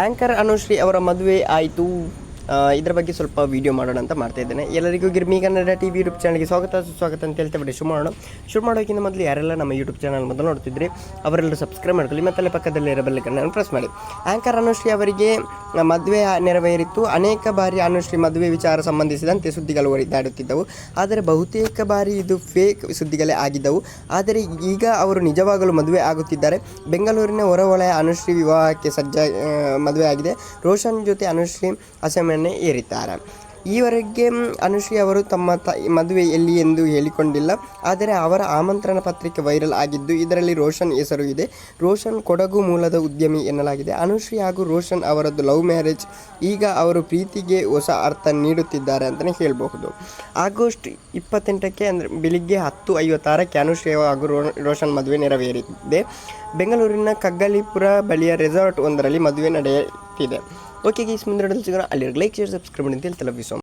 Anchor Anushree ಅವರ ಮದುವೆ ಆಯಿತು. ಇದರ ಬಗ್ಗೆ ಸ್ವಲ್ಪ ವೀಡಿಯೋ ಮಾಡೋಣ ಅಂತ ಮಾಡ್ತಾ ಇದ್ದೇನೆ. ಎಲ್ಲರಿಗೂ Girmi Kannada T V YouTube ಚಾನಲ್ಗೆ ಸ್ವಾಗತ, ಸುಸ್ವಾಗತ ಅಂತ ಹೇಳ್ತಾ ಬಿಡಿ. ಶುರು ಮಾಡೋಣ. ಶುರು ಮಾಡೋಕ್ಕಿಂತ ಮೊದಲು ಯಾರೆಲ್ಲ ನಮ್ಮ ಯೂಟ್ಯೂಬ್ ಚಾನಲ್ ಮೊದಲು ನೋಡ್ತಿದ್ರಿ, ಅವರೆಲ್ಲರೂ ಸಬ್ಸ್ಕ್ರೈಬ್ ಮಾಡ್ಕೊಳ್ಳಿ ಮತ್ತೆ ಪಕ್ಕದಲ್ಲಿ ಇರೋ ಕನ್ನಡ ಪ್ರೆಸ್ ಮಾಡಿ. ಆ್ಯಂಕರ್ ಅನುಶ್ರೀ ಅವರಿಗೆ ಮದುವೆ ನೆರವೇರಿತ್ತು ಅನೇಕ ಬಾರಿ ಅನುಶ್ರೀ ಮದುವೆ ವಿಚಾರ ಸಂಬಂಧಿಸಿದಂತೆ ಸುದ್ದಿಗಳು ಹರಿದಾಡುತ್ತಿದ್ದವು ಆದರೆ ಬಹುತೇಕ ಬಾರಿ ಇದು ಫೇಕ್ ಸುದ್ದಿಗಳೇ ಆಗಿದ್ದವು. ಆದರೆ ಈಗ ಅವರು ನಿಜವಾಗಲೂ ಮದುವೆ ಆಗುತ್ತಿದ್ದಾರೆ. ಬೆಂಗಳೂರಿನ ಹೊರವಲಯ ಅನುಶ್ರೀ ವಿವಾಹಕ್ಕೆ ಸಜ್ಜ ಮದುವೆ ಆಗಿದೆ ರೋಷನ್ ಜೊತೆ ಅನುಶ್ರೀ ಅಸಮನೆ ಏರಿದ್ದಾರೆ. ಈವರೆಗೆ ಅನುಶ್ರೀ ಅವರು ತಮ್ಮ ತ, ಮದುವೆ ಎಲ್ಲಿ ಎಂದು ಹೇಳಿಕೊಂಡಿಲ್ಲ. ಆದರೆ ಅವರ ಆಮಂತ್ರಣ ಪತ್ರಿಕೆ ವೈರಲ್ ಆಗಿದ್ದು ಇದರಲ್ಲಿ ರೋಷನ್ ಹೆಸರು ಇದೆ. ರೋಷನ್ ಕೊಡಗು ಮೂಲದ ಉದ್ಯಮಿ ಎನ್ನಲಾಗಿದೆ. ಅನುಶ್ರೀ ಹಾಗೂ ರೋಷನ್ ಅವರದ್ದು ಲವ್ ಮ್ಯಾರೇಜ್. ಈಗ ಅವರು ಪ್ರೀತಿಗೆ ಹೊಸ ಅರ್ಥ ನೀಡುತ್ತಿದ್ದಾರೆ ಅಂತಲೇ ಹೇಳಬಹುದು. ಆಗಸ್ಟ್ ಇಪ್ಪತ್ತೆಂಟಕ್ಕೆ ಅಂದರೆ ಬೆಳಿಗ್ಗೆ ಹತ್ತು ಐವತ್ತಾರಕ್ಕೆ ಅನುಶ್ರೀ ಹಾಗೂ ರೋಷನ್ ಮದುವೆ ನೆರವೇರಿದೆ. ಬೆಂಗಳೂರಿನ ಕಗ್ಗಲಿಪುರ ಬಳಿಯ ರೆಸಾರ್ಟ್ ಒಂದರಲ್ಲಿ ಮದುವೆ ನಡೆಯುತ್ತಿದೆ ಓಕೆ ಗೀಸ್ ಮುಂದೆ ಸಿಗೋಣ ಅಲ್ಲಿ ಲೈಕ್ ಶೇರ್ ಸಬ್ಸ್ಕ್ರೈಬ್ ಮಾಡಿ ಅಂತ ಹೇಳ್ತಲ್ಲ ವಿಸೋ